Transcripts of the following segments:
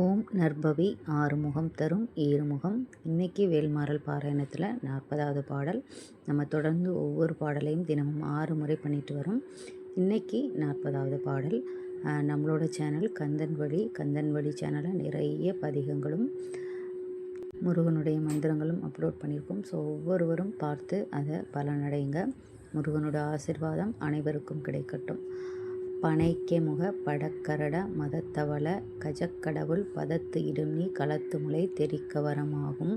ஓம் நற்பவி ஆறுமுகம் தரும் ஏறுமுகம். இன்றைக்கி வேல்மாறல் பாராயணத்தில் நாற்பதாவது பாடல். நம்ம தொடர்ந்து ஒவ்வொரு பாடலையும் தினமும் ஆறு முறை பண்ணிட்டு வரோம். இன்றைக்கி நாற்பதாவது பாடல். நம்மளோட சேனல் கந்தன் வழி கந்தன் வழி சேனலில் நிறைய பதிகங்களும் முருகனுடைய மந்திரங்களும் அப்லோட் பண்ணியிருக்கோம். ஸோ ஒவ்வொருவரும் பார்த்து அதை பலனடைங்க. முருகனோட ஆசிர்வாதம் அனைவருக்கும் கிடைக்கட்டும். பனைக்கே முக படக்கரட மதத்தவள கஜக்கடவுள் பதத்து இடும்நீ களத்து முளை தெரிக்கவரமாகும்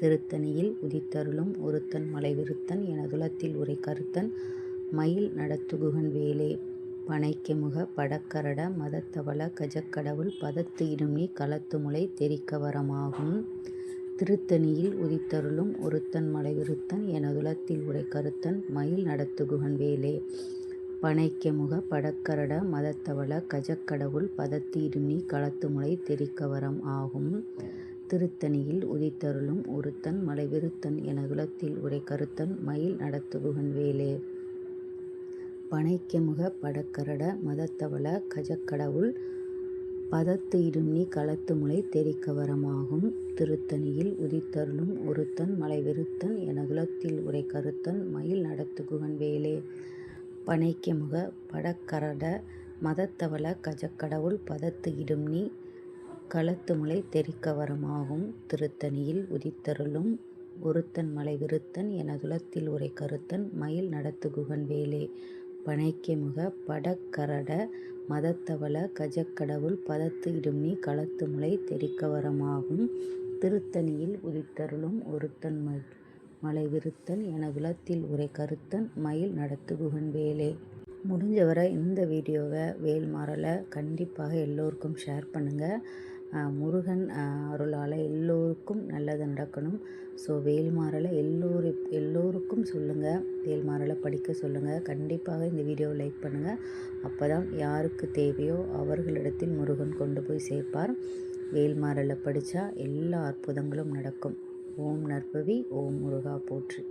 திருத்தணியில் உதித்தருளும் ஒருத்தன் மலைவிருத்தன் எனதுளத்தில் உரை கருத்தன் மயில் நடத்துகுகன் வேலே. பனைக்கெமுக படக்கரட மதத்தவள கஜக்கடவுள் பதத்து இடும்நீ களத்து முளை தெரிக்கவரமாகும் திருத்தணியில் உதித்தருளும் ஒருத்தன் மலைவிருத்தன் எனதுளத்தில் உரை கருத்தன் மயில் நடத்துகுகன் வேலே. பனைக்க முக படக்கரட மதத்தவள கஜக்கடவுள் பதத்து களத்துமுலை தெரிக்கவரம் ஆகும். திருத்தணியில் உதித்தருளும் ஒருத்தன் மலைவிருத்தன் என எனதுலத்தில் உரை கருத்தன் மயில் நடத்துகுகன் வேலே. பனைக்கமுக படக்கரட மதத்தவள கஜக்கடவுள் பதத்து இடும்நீ களத்து முளை திருத்தணியில் உதித்தருளும் ஒருத்தன் மலைவிருத்தன் எனதுலத்தில் உரை கருத்தன் மயில் நடத்துகுகன் வேலே. பனைக்க முக படக்கரட மதத்தவள கஜக்கடவுள் பதத்து இடும்நீ களத்து முளை திருத்தணியில் உதித்தருளும் ஒருத்தன் மலை விருத்தன் எனதுலத்தில் உரை கருத்தன் மயில் நடத்துகுகன் வேலே. பனைக்க முக படக்கரட மதத்தவள கஜக்கடவுள் பதத்து இடும்நீ களத்து முளை தெரிக்க திருத்தணியில் உதித்தருளும் ஒருத்தன் ம மலை விருத்தன் விளத்தில் உரை கருத்தன் மயில் நடத்துகுகன் வேலே முடிஞ்சவரை இந்த வீடியோவை வேல்மாறலை கண்டிப்பாக எல்லோருக்கும் ஷேர் பண்ணுங்கள் முருகன் அருளால் எல்லோருக்கும் நல்லது நடக்கணும். ஸோ வேல்மாறலை எல்லோரு எல்லோருக்கும் சொல்லுங்கள் வேல்மாறலை படிக்க சொல்லுங்கள் கண்டிப்பாக இந்த வீடியோவை லைக் பண்ணுங்கள் அப்போ தான் யாருக்கு தேவையோ அவர்களிடத்தில் முருகன் கொண்டு போய் சேர்ப்பார். வேல்மாறலை படித்தா எல்லா அற்புதங்களும் நடக்கும். ஓம் நற்பவி ஓம் முருகா போற்றி.